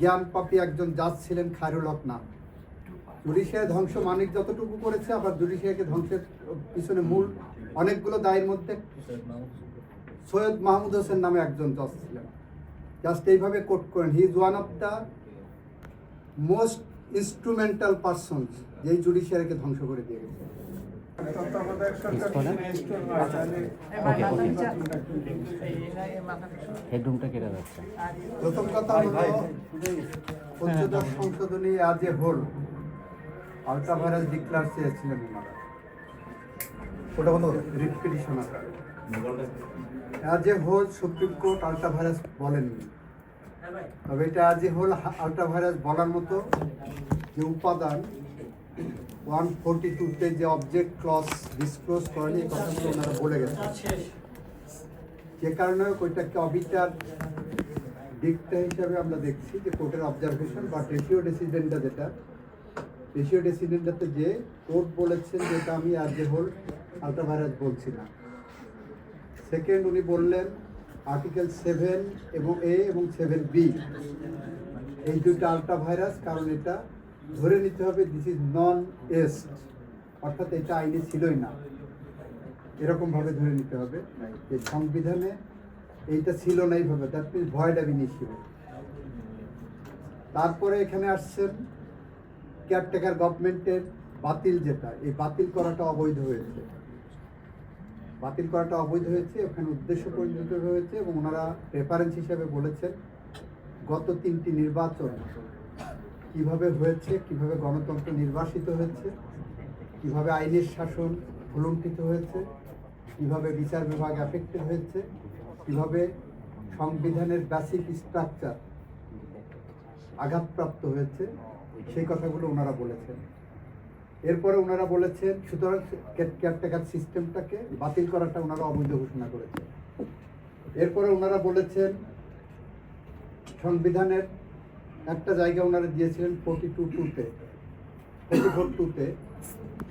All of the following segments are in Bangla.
জ্ঞান পাপী একজন জাজ ছিলেন খায়রুল হক নাম। জুডিশিয়ারি ধ্বংস মানিক যতটুকু করেছে, আবার জুডিশিয়ারিকে ধ্বংসের পিছনে মূল অনেকগুলো দায়ের মধ্যে সৈয়দ মাহমুদ হোসেন নামে একজন জজ ছিলেন। জাস্ট এইভাবে কোট করেন, he is one of the most instrumental persons যেই জুডিশিয়ারিকে ধ্বংস করে দিয়ে গেছে। হেডরুমটা কেটে যাচ্ছে। প্রথম কথা হলো পঞ্চদশ সংশোধনী আজ এ হোল। ভাইরাস ডিক্লার চেয়েছিলেন ওনারা। ওটা আকারে আজ whole supreme court ultra vires বলেননি। তবে এটা আজ হোল আলট্রা ভাইরাস বলার মতো যে উপাদান ওয়ান ফোরটি টুতে যে অবজেক্ট ক্লস ডিসক্লোজ করেনি এই কথাগুলো ওনারা বলে গেছেন যে কারণে ওইটাকে অবিচার দিকটা হিসাবে আমরা দেখছি যে কোর্টের অবজারভেশন বা রেশিও ডেসিডেন্টটা যেটা রেশিও ডেসিডেন্টটাতে যে কোর্ট বলেছেন যেটা আমি আর যে হোল আলট্রাভাইরাস বলছি না। সেকেন্ড উনি বললেন আর্টিকেল সেভেন এবং এ এবং সেভেন বি এই দুইটা আলট্রাভাইরাস কারণ এটা ধরে নিতে হবে দিস ইজ নন এস্ট অর্থাৎ এটা আইনে ছিলই না। এরকমভাবে ধরে নিতে হবে। যে সংবিধানে এইটা ছিল না এইভাবে দ্যাট মিনস ভয়েড অ্যাব ইনিশিয়াল তারপরে এখানে আসছেন কেয়ারটেকার গভর্নমেন্টের বাতিল যেটা, এই বাতিল করাটা অবৈধ হয়েছে। বাতিল করাটা অবৈধ হয়েছে ওখানে উদ্দেশ্য পরিণত হয়েছে এবং ওনারা রেফারেন্স হিসাবে বলেছেন, গত তিনটি নির্বাচন কীভাবে হয়েছে, কীভাবে গণতন্ত্র নির্বাসিত হয়েছে, কীভাবে আইনের শাসন ভুলুণ্ঠিত হয়েছে, কীভাবে বিচার বিভাগ অ্যাফেক্টেড হয়েছে, কীভাবে সংবিধানের বেসিক স্ট্রাকচার আঘাতপ্রাপ্ত হয়েছে, সেই কথাগুলো ওনারা বলেছেন। এরপরে ওনারা বলেছেন, সুতরাং কেয়ারটেকার সিস্টেমটাকে বাতিল করাটা ওনারা অবৈধ ঘোষণা করেছেন। এরপরে ওনারা বলেছেন, সংবিধানের একটা জায়গা ওনারা দিয়েছিলেন ফোর্টি টু টুতে ফোর্টি ফোর টুতে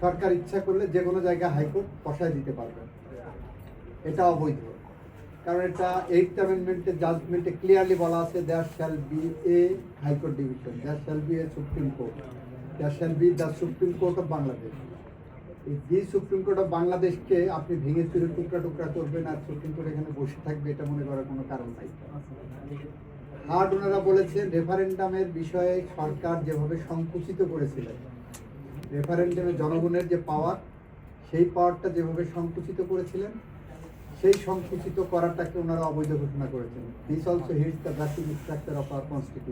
সরকার ইচ্ছা করলে যে কোনো জায়গায় হাইকোর্ট বসায় দিতে পারবে। এটা অবৈধ। কারণ এটা এইট অ্যামেন্ডমেন্টের জাজমেন্টে ক্লিয়ারলি বলা আছে there shall be a high court division there shall be a supreme court there shall be the supreme court of Bangladesh এই যে সুপ্রিম কোর্ট অফ বাংলাদেশকে আপনি ভেঙে চুরে টুকরা টুকরা করবেন আর সুপ্রিম কোর্ট এখানে বসে থাকবে, এটা মনে করার কোনো কারণ নাই। হার্ড ওনারা বলেছেন রেফারেন্ডামের বিষয়ে সরকার যেভাবে সংকুচিত করেছিলেন রেফারেন্ডামে জনগণের যে পাওয়ার সেই পাওয়ারটা যেভাবে সংকুচিত করেছিলেন, সেই সংকুচিত করাটাকে ওনারা অবৈধ ঘোষণা করেছেন। This also hits the batting structure of our constitution